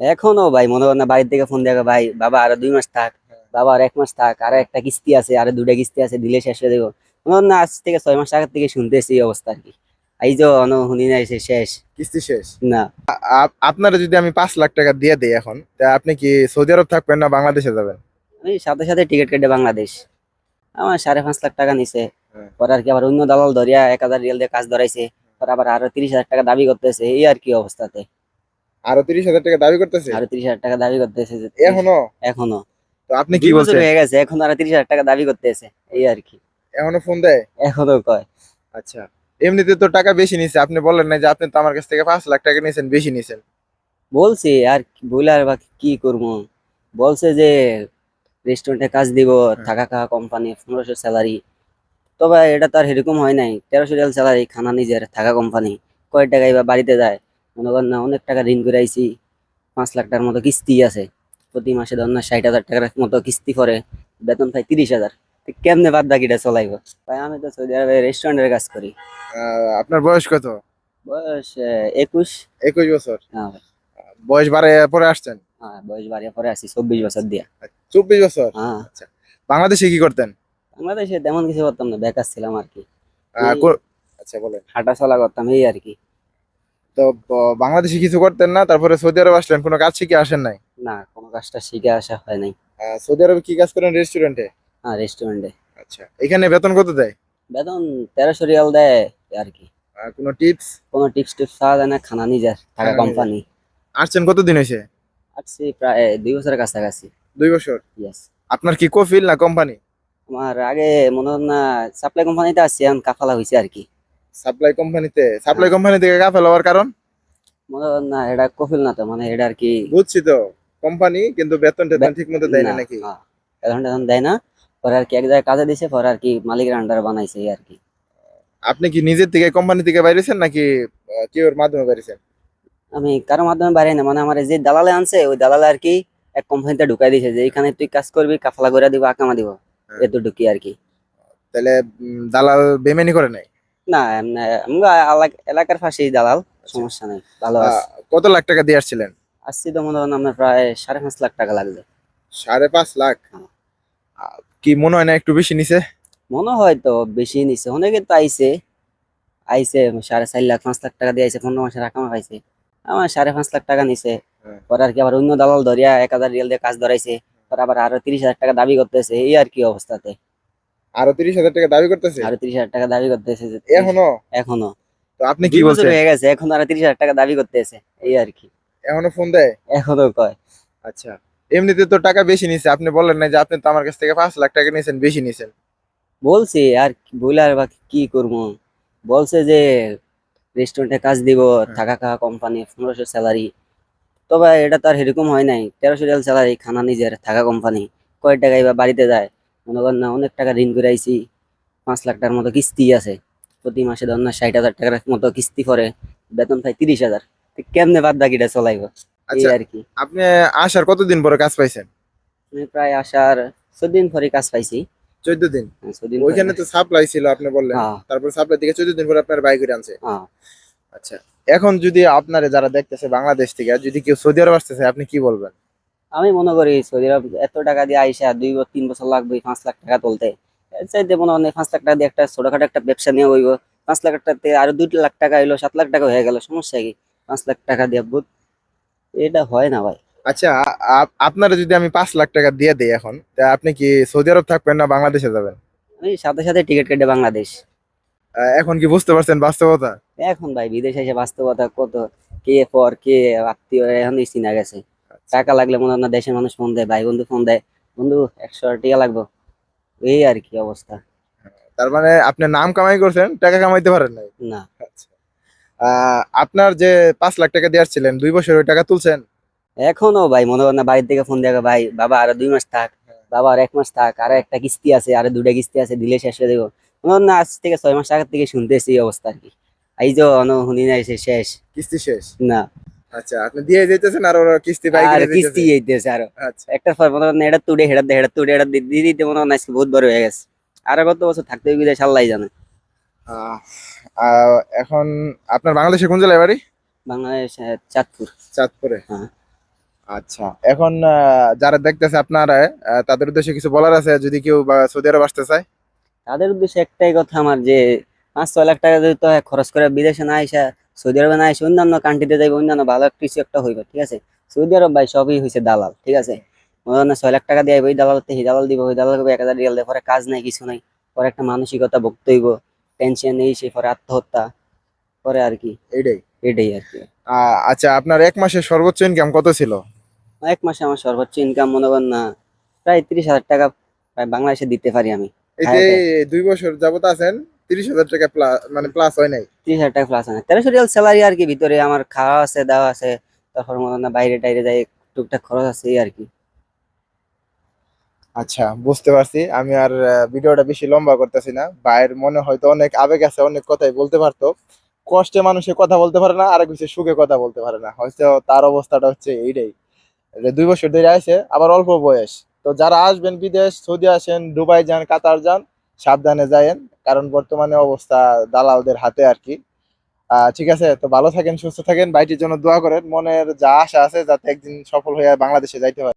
এখনও ভাই মনে করেন না বাড়ির থেকে ফোন দেখো ভাই বাবা আরও দুই মাস থাক বাবা আর এক মাস থাক আর একটা কিস্তি আছে আর দুটা কিস্তি আছে দিলে শেষ হয়ে দেবো মনে করেন না আজ থেকে ছয় মাস আগে থেকে শুনতেছি এই অবস্থা আর কি। এই যে অন শুনি নাই সে শেষ। কিস্তি শেষ? না। আপনারা যদি আমি পাঁচ লাখ টাকা দিয়ে দেই এখন তা আপনি কি সৌদি আরব থাকবেন না বাংলাদেশে যাবেন? আমি সাথে সাথে টিকিট কেটে বাংলাদেশ। আমার সাড়ে পাঁচ লাখ টাকা নিছে। হ্যাঁ। পরে আর কি আবার অন্য দালাল ধরিয়া এক হাজার রিয়াল দিয়ে কাজ ধরাইছে। পরে আবার আরও তিরিশ হাজার টাকা দাবি করতেছে এই আর কি অবস্থাতে। আরও তিরিশ হাজার টাকা দাবি করতেছে? আরও তিরিশ হাজার টাকা দাবি করতেছে এখনও? এখনও। তো আপনি কি বলছেন? হয়ে গেছে এখন আরও তিরিশ হাজার টাকা দাবি করতেছে এই আর কি। এখনও ফোন দেয়? এখনও কয়। আচ্ছা এমনিতে তো টাকা বেশি নিছে আপনি বললেন না যে আপনি তো আমার কাছ থেকে পাঁচ লাখ টাকা নিয়েছেন বেশি নিয়েছেন বলছি আর কি- বলে আর বা কি করব? বলছে যে রেস্টুরেন্টে কাজ দিব থাকা খাওয়া কোম্পানি পনেরোশো স্যালারি তবে এটা তো আর এরকম হয় নাই তেরোশো রিয়াল স্যালারি খানা নিজের থাকা কোম্পানি কয় টাকায় বা বাড়িতে যায়? মনে করেন না অনেক টাকা ঋণ করে আইছি পাঁচ লাখ টাকার মতো কিস্তি আছে। প্রতি মাসে ধর না ষাট হাজার টাকার মতো কিস্তি পরে বেতন পাই তিরিশ হাজার। কেমনে বাদ বাকিটা চলাইব? ভাই আমি তো সৌদি আরবে রেস্টুরেন্টের কাজ করি। আপনার বয়স কত? বয়স একুশ। একুশ বছর। হ্যাঁ বয়স বাড়ে পরে আসছেন? হ্যাঁ বয়স বাড়িয়ে পরে আছি চব্বিশ বছর দিয়া। চব্বিশ বছর? হ্যাঁ। আচ্ছা। বাংলাদেশে কি করতেন? বাংলাদেশে তেমন কিছু করতাম না বেকার ছিলাম আর কি। আচ্ছা বলেন। হাঁটা চলা করতাম এই আর কি। তো বাংলাদেশে কিছু করতেন না তারপরে সৌদি আরব আসলেন কোনো কাজ শিখে আসেন নাই? না কোনো কাজটা শিখে আসা হয় নাই। সৌদি আরবে কি কাজ করেন রেস্টুরেন্টে? হ্যাঁ রেস্টুরেন্টে। আচ্ছা এখানে বেতন কত দেয়? বেতন তেরোশো রিয়াল দেয় আর কি। কোনো টিপস? কোনো টিপস টিপস পাওয়া যায় না খানা নিজের থাকা কোম্পানি আসছেন কতদিন হয়েছে আসছি প্রায় দুই বছরের কাছাকাছি। দুই বছর? ইয়েস আপনার কি কফিল না কোম্পানি আমার আগে মনে হয় না সাপ্লাই কোম্পানিতে আসছি এখন কাফালা হয়েছে আর কি। সাপ্লাই কোম্পানিতে সাপ্লাই কোম্পানি থেকে কাফেল হওয়ার কারণ? মনে না এটা কফিল না তো মানে এটা আর কি বুঝছি তো কোম্পানি কিন্তু বেতন টেতন ঠিক মতো দেয় না নাকি? বেতন টেতন দেয় না পরে আর কি এক জায়গায় কাজে দিছে পরে আর কি মালিকের আন্ডার বানাইছে আর কি। আপনি কি নিজের থেকে কোম্পানি থেকে বাইরেছেন নাকি কেউর মাধ্যমে বাইরেছেন? আমি কারোর মাধ্যমে বাইরে না মানে আমার যে দালালে আনছে ওই দালালে আর কি এক কোম্পানিতে ঢুকাই দিয়েছে যে এখানে তুই কাজ করবি কাফলা করে দিব আকামা দিব হ্যাঁ। এত ঢুকি আর কি। তাহলে দালাল বেমেনি করে নাই? না এমনি এলাকার পাশেই দালাল সমস্যা নেই ভালো আছে। কত লাখ টাকা দিয়ে আসছিলেন? আসছি তো মনে হয় আপনার প্রায় সাড়ে পাঁচ লাখ টাকা লাগবে। সাড়ে পাঁচ লাখ? হ্যাঁ। কি মনে হয় না একটু বেশি নিছে? মনে হয় তো বেশি নিছে। অনেকে তো আইছে। আইছে সাড়ে চার লাখ পাঁচ লাখ টাকা দিয়ে আইছে পনেরো মাসের আকামা পাইছে আমার সাড়ে পাঁচ লাখ টাকা নিছে। হ্যাঁ। পরে আর কি আবার অন্য দালাল ধরিয়া এক হাজার রিয়াল দিয়ে কাজ ধরাইছে। পরে আবার আরও তিরিশ হাজার টাকা দাবি করতেছে। এই আর কি অবস্থাতে। আরও তিরিশ হাজার টাকা দাবি করতেছে? আরও তিরিশ হাজার টাকা দাবি করতেছে এখনও? এখনও। তো আপনি কি বলছেন? হয়ে গেছে এখন আরও তিরিশ হাজার টাকা দাবি করতেছে এই আর কি। এখনও ফোন দেয়? এখনও কয়। আচ্ছা এমনিতে তো টাকা বেশি নিছে আপনি বললেন না যে আপনি তো আমার কাছ থেকে পাঁচ লাখ টাকা নিয়েছেন বেশি নিয়েছেন বলছি আর কি- বলে আর বা কি করব? বলছে যে রেস্টুরেন্টে কাজ দিব থাকা খাওয়া কোম্পানি পনেরোশো স্যালারি তবে এটা তো আর এরকম হয় নাই তেরোশো রিয়াল স্যালারি খানা নিজের থাকা কোম্পানি কয় টাকায় বা বাড়িতে যায়? মনে করেন না অনেক টাকা ঋণ করে আইছি পাঁচ লাখ টাকার মতো কিস্তি আছে। প্রতি মাসে ধর না ষাট হাজার টাকার মতো কিস্তি পরে বেতন পাই তিরিশ হাজার। কেমনে বাদ বাকিটা চলাইব? এই আচ্ছা আর কি। আপনি আসার কতদিন পরে কাজ পাইছেন? আমি প্রায় আসার চোদ্দ দিন পরে কাজ পাইছি। চোদ্দ দিন? হ্যাঁ, ওইখানে তো সাপ্লাই ছিল আপনি বললেন। হ্যাঁ। তারপর সাপ্লাই থেকে চোদ্দ দিন পরে আপনার বাইক করে আনছে। হ্যাঁ। আচ্ছা এখন যদি আপনারা যারা দেখতেছে বাংলাদেশ থেকে যদি কেউ সৌদি আরব আসতেছে আপনি কি বলবেন? আমি মনে করি সৌদি আরব এত টাকা দিয়ে আইসা দুই বা তিন বছর লাগবে পাঁচ লাখ টাকা তুলতে। চাইতে মনে হয় পাঁচ লাখ টাকা দিয়ে একটা ছোটখাটো একটা ব্যবসা নিয়ে হইব পাঁচ লাখ টাকাতে আরও দুই লাখ টাকা এলো সাত লাখ টাকা হয়ে গেল সমস্যা কি? পাঁচ লাখ টাকা দিয়ে বুঝ এটা হয় না ভাই। আচ্ছা আপনারা যদি আমি পাঁচ লাখ টাকা দিয়ে দেই এখন তা আপনি কি সৌদি আরব থাকবেন না বাংলাদেশে যাবেন? আমি সাথে সাথে টিকিট কেটে বাংলাদেশ। এখন কি বুঝতে পারছেন বাস্তবতা? এখন ভাই বিদেশে এসে বাস্তবতা কত? কে পর কে আত্মীয় এখন চিনা গেছে টাকা লাগলে মনে হয় না দেশের মানুষ ফোন দেয় ভাই বন্ধু ফোন দেয়। বন্ধু একশো টাকা লাগবে। এই আর কি অবস্থা। তার মানে আপনি নাম কামাই করছেন টাকা কামাইতে পারেন নাই? না। আচ্ছা। আপনার যে পাঁচ লাখ টাকা দিয়ে আসছিলেন দুই বছর ওই টাকা তুলছেন? এখনও ভাই মনে করেন না বাড়ির থেকে ফোন দেখো ভাই বাবা আরও দুই মাস থাক বাবা আর এক মাস থাক আর একটা কিস্তি আছে আর দুটা কিস্তি আছে দিলে শেষ হয়ে দেবো মনে করেন না আজ থেকে ছয় মাস আগে থেকে শুনতেছি এই অবস্থা আর কি। এই যে অন শুনি নাই সে শেষ। কিস্তি শেষ? না। আচ্ছা আপনি দিয়ে যেতেছেন আর ওরা কিস্তি আর কিস্তি এইতেছে আরও। আচ্ছা। একটার পর মনে করেন এটা তুড়ে হেডার দে হেডার তুড়ে হেডার দিয়ে দিতে মনে করেন আজকে বহুত বড় হয়ে গেছে। আরও কত বছর থাকতে আল্লাহ জানে। এখন আপনার বাংলাদেশে কোন জেলায় বাড়ি? বাংলাদেশ চাঁদপুর। চাঁদপুরে? হ্যাঁ। আচ্ছা এখন যারা দেখতেছে আপনারা তাদের উদ্দেশ্যে কিছু বলার আছে যদি কেউ সৌদি আরব আসতে চায়? তাদের উদ্দেশ্যে একটাই কথা আমার যে পাঁচ ছয় লাখ টাকা যদি তো খরচ করে বিদেশে না আইসা সৌদি আরবে না আইসা অন্যান্য কান্ট্রিতে যাইবে অন্যান্য ভালো কিছু একটা হইবে ঠিক আছে? সৌদি আরব ভাই সবই হয়েছে দালাল ঠিক আছে? মনে ছয় লাখ টাকা দিয়ে ওই দালাল এই দালাল দিব ওই দালাল এক হাজার রিয়াল দেয় পরে কাজ নাই কিছু নাই পরে একটা মানসিকতা ভুগতে হইব টেনশন এই সে পরে আত্মহত্যা পরে আর কি। এইটাই? এটাই আর কি। আচ্ছা আপনার এক মাসের সর্বোচ্চ ইনকাম কত ছিল? এক মাসে আমার সর্বোচ্চ ইনকাম মনে করেন না প্রায় তিরিশ হাজার টাকা প্রায় বাংলাদেশে দিতে পারি আমি। এই যে দুই বছর যাবত আছেন তিরিশ হাজার টাকা প্লাস মানে প্লাস হয় নাই। তিরিশ হাজার টাকা প্লাস আনে তেরোশো রিয়াল স্যালারি আর কি ভিতরে আমার খাওয়া আছে দাওয়া আছে তারপর মনে বাইরে টাইরে যাই টুকটাক খরচ আছে এই আর কি। আচ্ছা বুঝতে পারছি। আমি আর ভিডিওটা বেশি লম্বা করতেছি না। ভাইয়ের মনে হয়তো অনেক আবেগ আছে অনেক কথাই বলতে পারতো। কষ্টে মানুষে কথা বলতে পারে না আর কিছু সুখে কথা বলতে পারে না। হয়তো তার অবস্থাটা হচ্ছে এইটাই। দুই বছর ধরে আছে আবার অল্প বয়স। তো যারা আসবেন বিদেশ সৌদি আসেন দুবাই যান কাতার যান সাবধানে যায়েন, কারণ বর্তমানে অবস্থা দালালদের হাতে আর কি। ঠিক আছে, তো ভালো থাকেন, সুস্থ থাকেন। বাইটির জন্য দোয়া করেন। মনের যা আশা আছে, যাতে একদিন সফল হয়ে বাংলাদেশে যাইতে পারে।